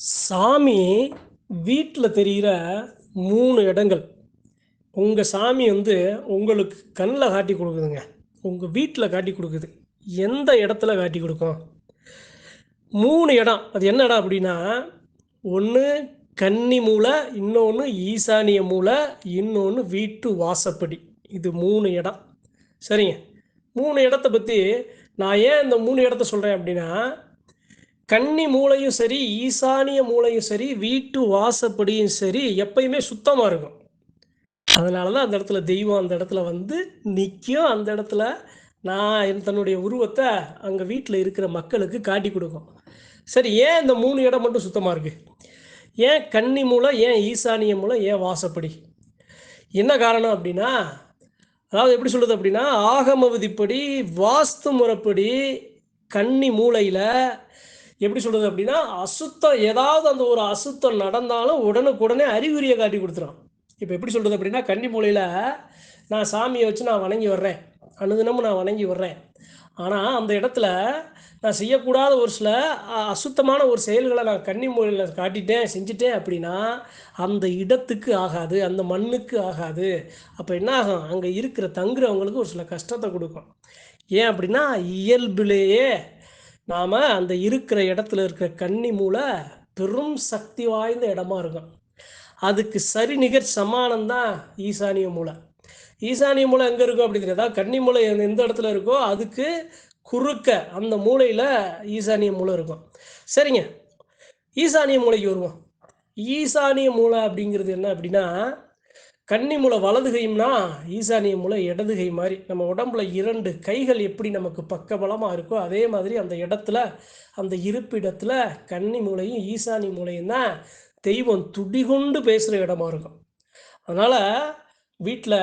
சாமி வீட்டில் தெரிகிற மூணு இடங்கள். உங்கள் சாமி வந்து உங்களுக்கு கண்ணில் காட்டி கொடுக்குதுங்க. உங்கள் வீட்டில் காட்டி கொடுக்குது. எந்த இடத்துல காட்டி கொடுக்கும்? மூணு இடம். அது என்ன இடம் அப்படின்னா ஒன்று கன்னி மூலை இன்னொன்று ஈசானிய மூலை இன்னொன்று வீட்டு வாசப்படி. இது மூணு இடம். சரிங்க. மூணு இடத்த பற்றி நான் ஏன் இந்த மூணு இடத்த சொல்கிறேன் அப்படின்னா கன்னி மூளையும் சரி ஈசானிய மூளையும் சரி வீட்டு வாசப்படியும் சரி எப்பயுமே சுத்தமாக இருக்கும். அதனால தான் அந்த இடத்துல தெய்வம் அந்த இடத்துல வந்து நிற்கும் அந்த இடத்துல நான் என் தன்னுடைய உருவத்தை அங்கே வீட்டில் இருக்கிற மக்களுக்கு காட்டி கொடுக்கும். சரி ஏன் இந்த மூணு இடம் மட்டும் சுத்தமாக இருக்குது ஏன் கன்னி மூலம் ஏன் ஈசானிய மூலம் ஏன் வாசப்படி? என்ன காரணம் அப்படின்னா அதாவது எப்படி சொல்கிறது அப்படின்னா ஆகம விதிப்படி வாஸ்து முறைப்படி கன்னி மூலையில் எப்படி சொல்கிறது அப்படின்னா அசுத்தம் ஏதாவது அந்த ஒரு அசுத்தம் நடந்தாலும் உடனுக்குடனே அறிகுறியை காட்டி கொடுத்துரும். இப்போ எப்படி சொல்கிறது அப்படின்னா கன்னி மூலையில் நான் சாமியை வச்சு நான் வணங்கி வர்றேன். அனுதினமும் நான் வணங்கி வர்றேன். ஆனால் அந்த இடத்துல நான் செய்யக்கூடாத ஒரு சில அசுத்தமான ஒரு செயல்களை நான் கன்னி மூலையில் காட்டிட்டேன் செஞ்சுட்டேன் அப்படின்னா அந்த இடத்துக்கு ஆகாது அந்த மண்ணுக்கு ஆகாது. அப்போ என்ன ஆகும்? அங்கே இருக்கிற தங்குறவங்களுக்கு ஒரு சில கஷ்டத்தை கொடுக்கும். ஏன் அப்படின்னா இயல்பிலேயே நாம் அந்த இருக்கிற இடத்துல இருக்கிற கன்னி மூலை பெரும் சக்தி வாய்ந்த இடமா இருக்கும். அதுக்கு சரி நிகர் சமானம் தான் ஈசானிய மூலை ஈசானிய மூலை எங்கே இருக்கும் அப்படி தெரியாதா கன்னி மூலை எந்த இடத்துல இருக்கோ அதுக்கு குறுக்க அந்த மூலையில் ஈசானிய மூலை இருக்கும். சரிங்க. ஈசானிய மூலைக்கு வருவோம். ஈசானிய மூலை அப்படிங்கிறது என்ன அப்படின்னா கன்னி மூலை வலது கைம்னா ஈசானிய மூலை இடது கை மாதிரி. நம்ம உடம்புல இரண்டு கைகள் எப்படி நமக்கு பக்கபலமாக இருக்கோ அதே மாதிரி அந்த இடத்துல அந்த இருப்பிடத்துல கன்னி மூலையும் ஈசானி மூலையும் தான் தெய்வம் துடிகொண்டு பேசுகிற இடமா இருக்கும். அதனால் வீட்டில்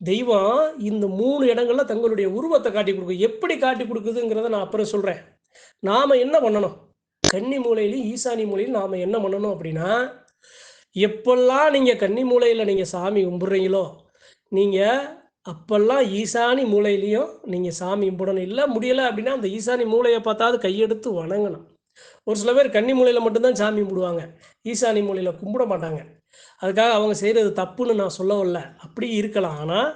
தெய்வம் இந்த மூணு இடங்கள்ல தங்களுடைய உருவத்தை காட்டி கொடுக்கும். எப்படி காட்டி கொடுக்குதுங்கிறத நான் அப்புறம் சொல்கிறேன் நாம் என்ன பண்ணணும்? கன்னி மூலையிலையும் ஈசானி மூலையிலும் நாம் என்ன பண்ணணும் அப்படின்னா எப்பெல்லாம் நீங்கள் கன்னி மூலையில் நீங்கள் சாமி கும்பிட்றீங்களோ நீங்கள் அப்பெல்லாம் ஈசானி மூலையிலையும் நீங்கள் சாமி கும்பிடணும். இல்லை முடியலை அப்படின்னா அந்த ஈசானி மூலையை பார்த்தாவது கையெடுத்து வணங்கணும். ஒரு சில பேர் கன்னி மூலையில் மட்டும்தான் சாமி கும்பிடுவாங்க. ஈசானி மூலையில் கும்பிட மாட்டாங்க. அதுக்காக அவங்க செய்கிறது தப்புன்னு நான் சொல்ல வரல அப்படி இருக்கலாம். ஆனால்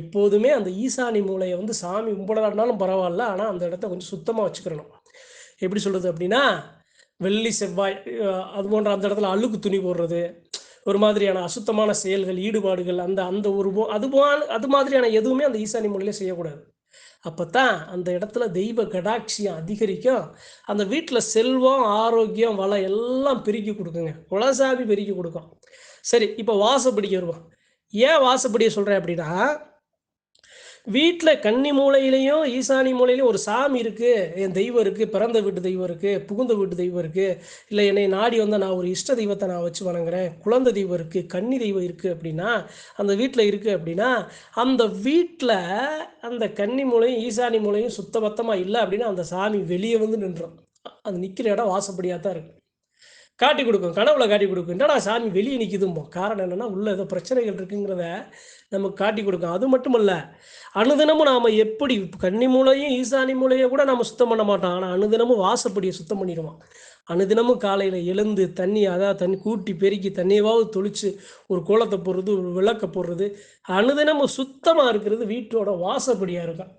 எப்போதுமே அந்த ஈசானி மூலையை வந்து சாமி கும்பிடலான்னாலும் பரவாயில்ல. ஆனால் அந்த இடத்த கொஞ்சம் சுத்தமாக வச்சுக்கிறணும் எப்படி சொல்கிறது அப்படின்னா வெள்ளி செவ்வாய் அது போன்ற அந்த இடத்துல அழுக்கு துணி போடுறது ஒரு மாதிரியான அசுத்தமான செயல்கள் ஈடுபாடுகள் அந்த அந்த ஒரு அது போ அது மாதிரியான எதுவுமே அந்த ஈசானி மொழியில செய்யக்கூடாது. அப்போ தான் அந்த இடத்துல தெய்வ கடாட்சியம் அதிகரிக்கும். அந்த வீட்டில் செல்வம் ஆரோக்கியம் வளம் எல்லாம் பெருக்கி கொடுக்குங்க. குலசாமி பெருக்கி கொடுக்கும். சரி இப்போ வாசப்படிக்கு வருவோம். ஏன் வாசப்படியை சொல்கிறேன் அப்படின்னா வீட்டில் கன்னி மூலையிலையும் ஈசானி மூலையிலையும் ஒரு சாமி இருக்குது என் தெய்வம் இருக்குது பிறந்த வீட்டு தெய்வம் இருக்குது புகுந்த வீட்டு தெய்வம் இருக்குது இல்லை என்னை நாடி வந்தால் நான் ஒரு இஷ்ட தெய்வத்தை நான் வச்சு வணங்குறேன். குழந்தை தெய்வம் இருக்குது கன்னி தெய்வம் இருக்குது அப்படின்னா அந்த வீட்டில் இருக்குது அப்படின்னா அந்த வீட்டில் அந்த கன்னி மூலையும் ஈசானி மூலையும் சுத்தபத்தமாக இல்லை அப்படின்னா அந்த சாமி வெளியே வந்து நின்றோம். அது நிற்கிற இடம் வாசப்படியாக தான் இருக்கும் காட்டி கொடுக்கும் கனவுல காட்டி கொடுக்கும். என்னடா சாமி வெளியே நிற்கிதும்போ காரணம் என்னென்னா உள்ள ஏதோ பிரச்சனைகள் இருக்குங்கிறத நமக்கு காட்டி கொடுக்கும். அது மட்டுமல்ல அனுதினமும் நாம் எப்படி கன்னி மூலையும் ஈசானி மூலையை கூட நம்ம சுத்தம் பண்ண மாட்டோம். ஆனால் அனுதினமும் வாசப்படியை சுத்தம் பண்ணிடுவோம். அனுதினமும் காலையில் எழுந்து தண்ணி அதாவது தண்ணி கூட்டி பெருக்கி தண்ணியவாவது தொளிச்சு ஒரு கோலத்தை போடுறது ஒரு விளக்க போடுறது. அனுதினமும் சுத்தமாக இருக்கிறது வீட்டோட வாசப்படியாக இருக்கும்.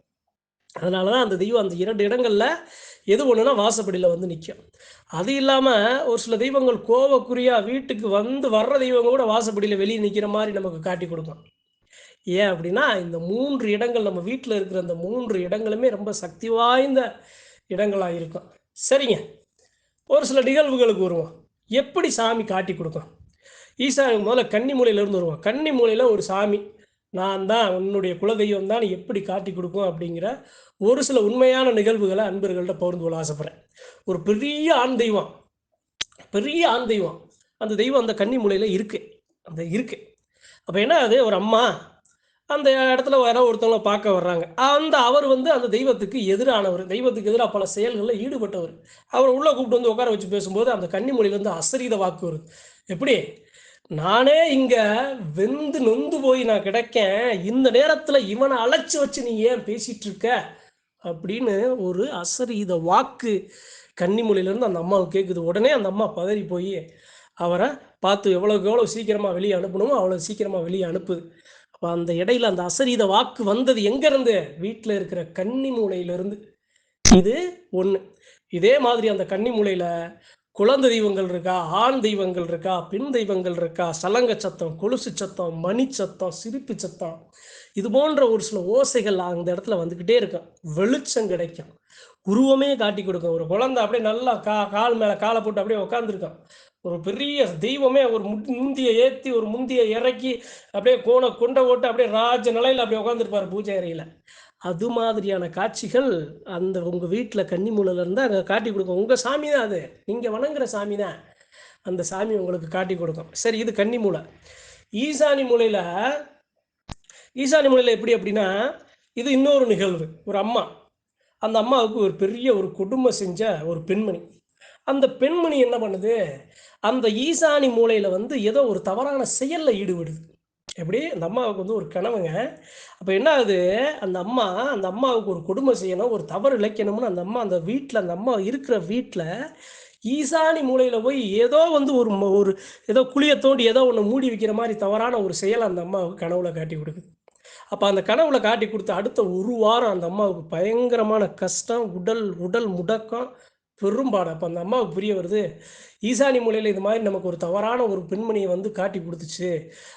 அதனால தான் அந்த தெய்வம் அந்த இரண்டு இடங்களில் எது ஒன்றுனா வாசப்படியில் வந்து நிற்கும் அது இல்லாமல் ஒரு சில தெய்வங்கள் கோவக்குறியாக வீட்டுக்கு வந்து வர்ற தெய்வங்கள் கூட வாசப்படியில் வெளியே நிற்கிற மாதிரி நமக்கு காட்டி கொடுக்கும். ஏன் அப்படின்னா இந்த மூன்று இடங்கள் நம்ம வீட்டில் இருக்கிற அந்த மூன்று இடங்களுமே ரொம்ப சக்தி வாய்ந்த இடங்களாக இருக்கும். சரிங்க. ஒரு சில நிகழ்வுகளுக்கு வருவோம். எப்படி சாமி காட்டி கொடுக்கும்? ஈசா முதல்ல கன்னி மூலையிலேருந்து வருவோம் கன்னி மூலையில் ஒரு சாமி நான் தான் உன்னுடைய குலதெய்வம் தான் எப்படி காட்டி கொடுக்கும் அப்படிங்கிற ஒரு சில உண்மையான நிகழ்வுகளை அன்பர்கள்ட்ட பகிர்ந்து கொள்ள ஆசைப்படுறேன். ஒரு பெரிய ஆண் தெய்வம் பெரிய ஆண் தெய்வம். அந்த தெய்வம் அந்த கன்னி மூலையில் இருக்கு. அந்த இருக்கு. அப்போ என்ன அது ஒரு அம்மா அந்த இடத்துல யாரோ ஒருத்தவங்கள பார்க்க வர்றாங்க. அந்த அவர் வந்து அந்த தெய்வத்துக்கு எதிரானவர். தெய்வத்துக்கு எதிராக பல செயல்களில் ஈடுபட்டவர். அவர் உள்ளே கூப்பிட்டு வந்து உட்கார வச்சு பேசும்போது அந்த கன்னிமொழியிலேருந்து அசரீத வாக்கு வருது. எப்படி? நானே இங்கே வெந்து நொந்து போய் நான் கிடைக்கேன். இந்த நேரத்தில் இவனை அழைச்சி வச்சு நீ ஏன் பேசிட்டு இருக்க? அப்படின்னு ஒரு அசரீத வாக்கு கன்னிமொழியிலேருந்து அந்த அம்மாவுக்கு கேட்குது உடனே அந்த அம்மா பதறி போய் அவரை பார்த்து எவ்வளோக்கு எவ்வளோ சீக்கிரமாக வெளியே அனுப்பணுமோ அவ்வளோ சீக்கிரமாக வெளியே அனுப்புது அப்போ அந்த இடையில அந்த அசரீத வாக்கு வந்தது எங்கேருந்து? வீட்டில் இருக்கிற கன்னி மூலையிலேருந்து. இது ஒன்று இதே மாதிரி அந்த கன்னி மூலையில் குழந்தை தெய்வங்கள் இருக்கா ஆண் தெய்வங்கள் இருக்கா பெண் தெய்வங்கள் இருக்கா சலங்க சத்தம் கொலுசு சத்தம் மணி சத்தம் சிரிப்பு சத்தம். இது போன்ற ஒரு சில ஓசைகள் அந்த இடத்துல வந்துக்கிட்டே இருக்கும். வெளிச்சம் கிடைக்கும். உருவமே காட்டி கொடுக்கும். ஒரு குழந்தை அப்படியே நல்லா கா கால் மேலே காலை போட்டு அப்படியே உட்காந்துருக்கான் ஒரு பெரிய தெய்வமே ஒரு முன்- முந்திய ஏற்றி ஒரு முந்திய இறக்கி அப்படியே கோண கொண்ட ஓட்டு அப்படியே ராஜ நிலையில் அப்படியே உட்காந்துருப்பார் பூஜை அறையில். அது மாதிரியான காட்சிகள் அந்த உங்கள் வீட்டில் கன்னிமூலையில் இருந்தால் அங்கே காட்டி கொடுக்கும். உங்கள் சாமி தான் அது. நீங்கள் வணங்குற சாமி தான். அந்த சாமி உங்களுக்கு காட்டி கொடுக்கும். சரி இது கன்னிமூலை ஈசானி மூலையில் ஈசானி மூலையில் எப்படி அப்படின்னா இது இன்னொரு நிகழ்வு. ஒரு அம்மா. அந்த அம்மாவுக்கு ஒரு பெரிய ஒரு குடும்பம் செஞ்ச ஒரு பெண்மணி. அந்த பெண்மணி என்ன பண்ணுது? அந்த ஈசானி மூலையில் வந்து ஏதோ ஒரு தவறான செயலில் ஈடுபடுது. எப்படி அந்த அம்மாவுக்கு வந்து ஒரு கனவுங்க. அப்போ என்ன ஆகுது? அந்த அம்மா அந்த அம்மாவுக்கு ஒரு கொடுமை செய்யணும் ஒரு தவறு இழைக்கணும்னு அந்த அம்மா அந்த வீட்டில் அந்த அம்மா இருக்கிற வீட்டில் ஈசானி மூலையில் போய் ஏதோ வந்து ஒரு ஒரு ஏதோ குழியை தோண்டி ஏதோ ஒன்று மூடி வைக்கிற மாதிரி தவறான ஒரு செயல் அந்த அம்மாவுக்கு கனவுல காட்டி கொடுக்குது. அப்போ அந்த கனவுல காட்டி கொடுத்த அடுத்த ஒரு வாரம் அந்த அம்மாவுக்கு பயங்கரமான கஷ்டம் உடல் உடல் முடக்கம் பெரும்பாடு அப்போ அந்த அம்மாவுக்கு புரிய வருது ஈசானி மூலையில் இது மாதிரி நமக்கு ஒரு தவறான ஒரு பெண்மணியை வந்து காட்டி கொடுத்துச்சு.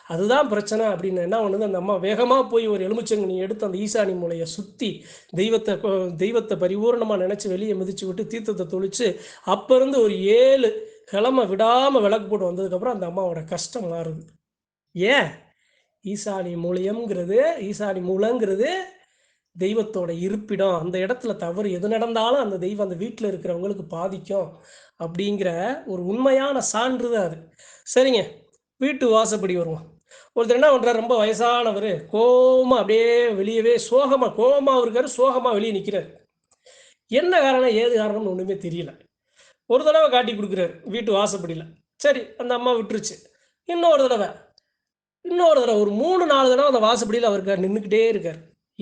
அதுதான் பிரச்சனை அப்படின்னு என்ன பண்ணுது அந்த அம்மா வேகமாக போய் ஒரு எலுமிச்சங்கனி எடுத்து அந்த ஈசானி மூலையை சுற்றி தெய்வத்தை தெய்வத்தை பரிபூர்ணமாக நினச்சி வெளியே மிதிச்சு விட்டு தீர்த்தத்தை தொழிச்சு அப்போ இருந்து ஒரு ஏழு கிழமை விடாமல் விளக்கு போட்டு வந்ததுக்கப்புறம் அந்த அம்மாவோட கஷ்டம் மாறுது. ஏன்? ஈசானி மூலியம்ங்கிறது ஈசானி மூலங்கிறது தெய்வத்தோட இருப்பிடம் அந்த இடத்துல தவறு எது நடந்தாலும் அந்த தெய்வம் அந்த வீட்டில் இருக்கிறவங்களுக்கு பாதிக்கும் அப்படிங்கிற ஒரு உண்மையான சான்று தான் அது. சரிங்க வீட்டு வாசப்படி வருவோம். ஒருத்தர் என்ன பண்ணுறாரு ரொம்ப வயசானவர் கோவமா அப்படியே வெளியவே சோகமாக கோபமாக இருக்காரு சோகமாக வெளியே நிற்கிறார் என்ன காரணம்? ஏது காரணம்னு ஒன்றுமே தெரியல. ஒரு தடவை காட்டி கொடுக்குறாரு வீட்டு வாசப்படியில். சரி அந்த அம்மா விட்டுருச்சு. இன்னொரு தடவை இன்னொரு தடவை ஒரு மூணு நாலு தடவை அந்த வாசப்படியில் அவருக்கு நின்றுக்கிட்டே இருக்கார்.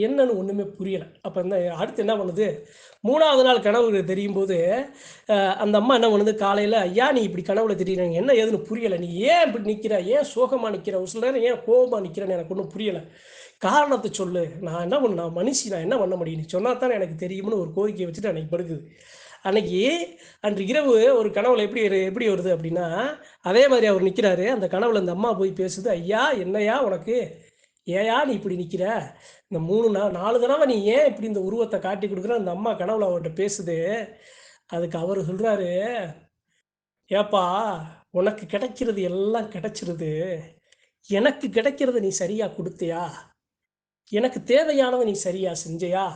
என்னன்னு ஒன்றுமே புரியலை. அப்போ இந்த அடுத்து என்ன பண்ணுது? மூணாவது நாள் கனவு தெரியும் போது அந்த அம்மா என்ன பண்ணுது? காலையில் ஐயா நீ இப்படி கனவுல தெரியுறாங்க என்ன ஏதுன்னு புரியலை. நீ ஏன் இப்படி நிற்கிற ஏன் சோகமாக நிற்கிற ஒரு சில நேரம் ஏன் கோபமாக நிற்கிறேன்னு எனக்கு ஒன்றும் புரியலை. காரணத்தை சொல்லு. நான் என்ன பண்ண நான் மனுஷி. நான் என்ன பண்ண முடியும்? நீ சொன்னால் தானே எனக்கு தெரியும்னு ஒரு கோரிக்கையை வச்சுட்டு அன்னைக்கு படுக்குது. அன்னைக்கு அன்று இரவு ஒரு கனவுல எப்படி எப்படி வருது அப்படின்னா அதே மாதிரி அவர் நிற்கிறாரு அந்த கனவுல அந்த அம்மா போய் பேசுது ஐயா என்னையா உனக்கு ஏயா நீ இப்படி நிற்கிற இந்த மூணு நா நாலு தடவை நீ ஏன் இப்படி இந்த உருவத்தை காட்டி கொடுக்குற? அந்த அம்மா கனவுல அவர்கிட்ட பேசுது. அதுக்கு அவர் சொல்றாரு ஏப்பா உனக்கு கிடைக்கிறது எல்லாம் கிடைச்சிருது. எனக்கு கிடைக்கிறத நீ சரியா கொடுத்தியா? எனக்கு தேவையானதை நீ சரியா செஞ்சியா?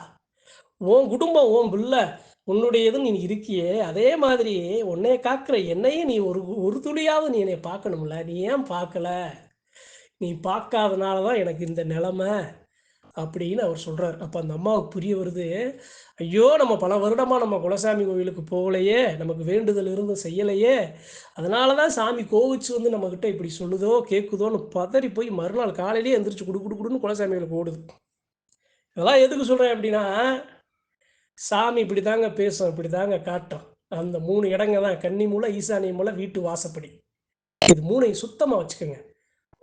உன் குடும்பம் உன் பிள்ளை உன்னுடையது நீ இருக்கியே. அதே மாதிரி உன்னைய காக்கிற என்னையும் நீ ஒரு ஒரு துளியாவது நீ என்னை பார்க்கணும்ல. நீ ஏன் பார்க்கல? நீ பார்க்காதனால தான் எனக்கு இந்த நிலமை அப்படின்னு அவர் சொல்கிறார் அப்போ அந்த அம்மாவுக்கு புரிய வருது ஐயோ நம்ம பல வருடமாக நம்ம குலசாமி கோவிலுக்கு போகலையே நமக்கு வேண்டுதல் இருந்தும் செய்யலையே அதனால தான் சாமி கோவிச்சு வந்து நம்மக்கிட்ட இப்படி சொல்லுதோ கேட்குதோன்னு பதறி போய் மறுநாள் காலையிலேயே எந்திரிச்சு குடு குடு குடுன்னு குலசாமிகளுக்கு ஓடுது. இதெல்லாம் எதுக்கு சொல்கிறேன் அப்படின்னா சாமி இப்படி தாங்க பேசும் இப்படி தாங்க காட்டும். அந்த மூணு இடங்க தான் கன்னி மூலம் ஈசானிய மூலம் வீட்டு வாசப்படி. இது மூணையும் சுத்தமாக வச்சுக்கோங்க.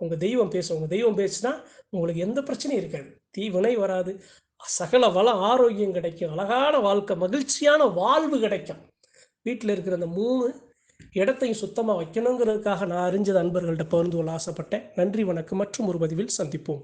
உங்கள் தெய்வம் பேசும் உங்கள் தெய்வம் பேசுனா உங்களுக்கு எந்த பிரச்சனையும் இருக்காது. தீவினை வராது. சகல வள ஆரோக்கியம் கிடைக்கும். அழகான வாழ்க்கை மகிழ்ச்சியான வாழ்வு கிடைக்கும். வீட்டில் இருக்கிற அந்த மூணு இடத்தையும் சுத்தமாக வைக்கணுங்கிறதுக்காக நான் அறிஞ்சது அன்பர்கள்ட்ட பகிர்ந்து கொள்ள ஆசைப்பட்டேன். நன்றி வணக்கம். மற்றும் ஒரு பதிவில் சந்திப்போம்.